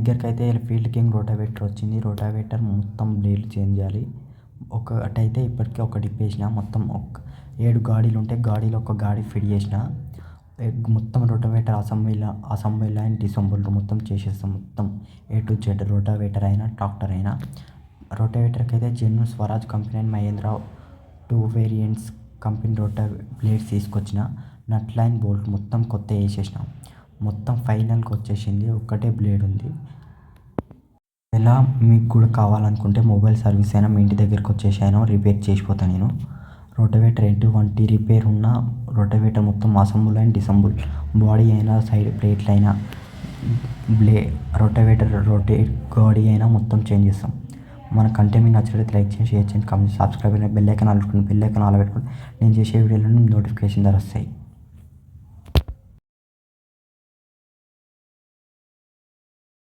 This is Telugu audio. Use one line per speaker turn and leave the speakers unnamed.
దగ్గరికి అయితే ఫీల్డ్ కింగ్ రోటావేటర్ వచ్చింది. రోటావేటర్ మొత్తం బ్లేడ్ చేంజ్ చేయాలి. ఒకటైతే ఇప్పటికే ఒకటి ఇప్పేసిన మొత్తం ఒక ఏడు గాడీలు ఉంటే గాడీలో ఒక గాడి ఫిట్ చేసిన మొత్తం rotavator assembly assembly and dissemble మొత్తం చేసేస్తాం మొత్తం. ఏ టు జెడ్ రోటావేటర్ అయినా ట్రాక్టర్ అయినా. రోటావేటర్కి అయితే జెన్ను Swaraj company and Mahindra two variants company rota blades తీసుకొచ్చిన నట్ లైన్ బోల్ట్ మొత్తం కొత్త వేసేసిన. మొత్తం ఫైనల్కి వచ్చేసింది. ఒక్కటే బ్లేడ్ ఉంది. ఎలా మీకు కూడా కావాలనుకుంటే మొబైల్ సర్వీస్ అయినా మీ ఇంటి దగ్గరికి వచ్చేసాను. రిపేర్ చేసిపోతాను నేను. రోటవేటర్ ఎటువంటి రిపేర్ ఉన్నా రోటవేటర్ మొత్తం అసెంబుల్ అండ్ డిసెంబుల్. బాడీ అయినా సైడ్ ప్లేట్లు అయినా బ్లే రోటవేటర్ రొటేట్ బాడీ అయినా మొత్తం చేంజ్ చేస్తాం. మన కంటెంట్ మీకు నచ్చినట్లయితే లైక్ చేయండి షేర్ చేయండి కమెంట్ సబ్స్క్రైబ్ అయినా బెల్ ఐకాన్ ఆల్ పెట్టుకోండి బెల్ ఐకాన్ పెట్టుకోండి. నేను చేసే వీడియోలను నోటిఫికేషన్ ద్వారా వస్తాయి.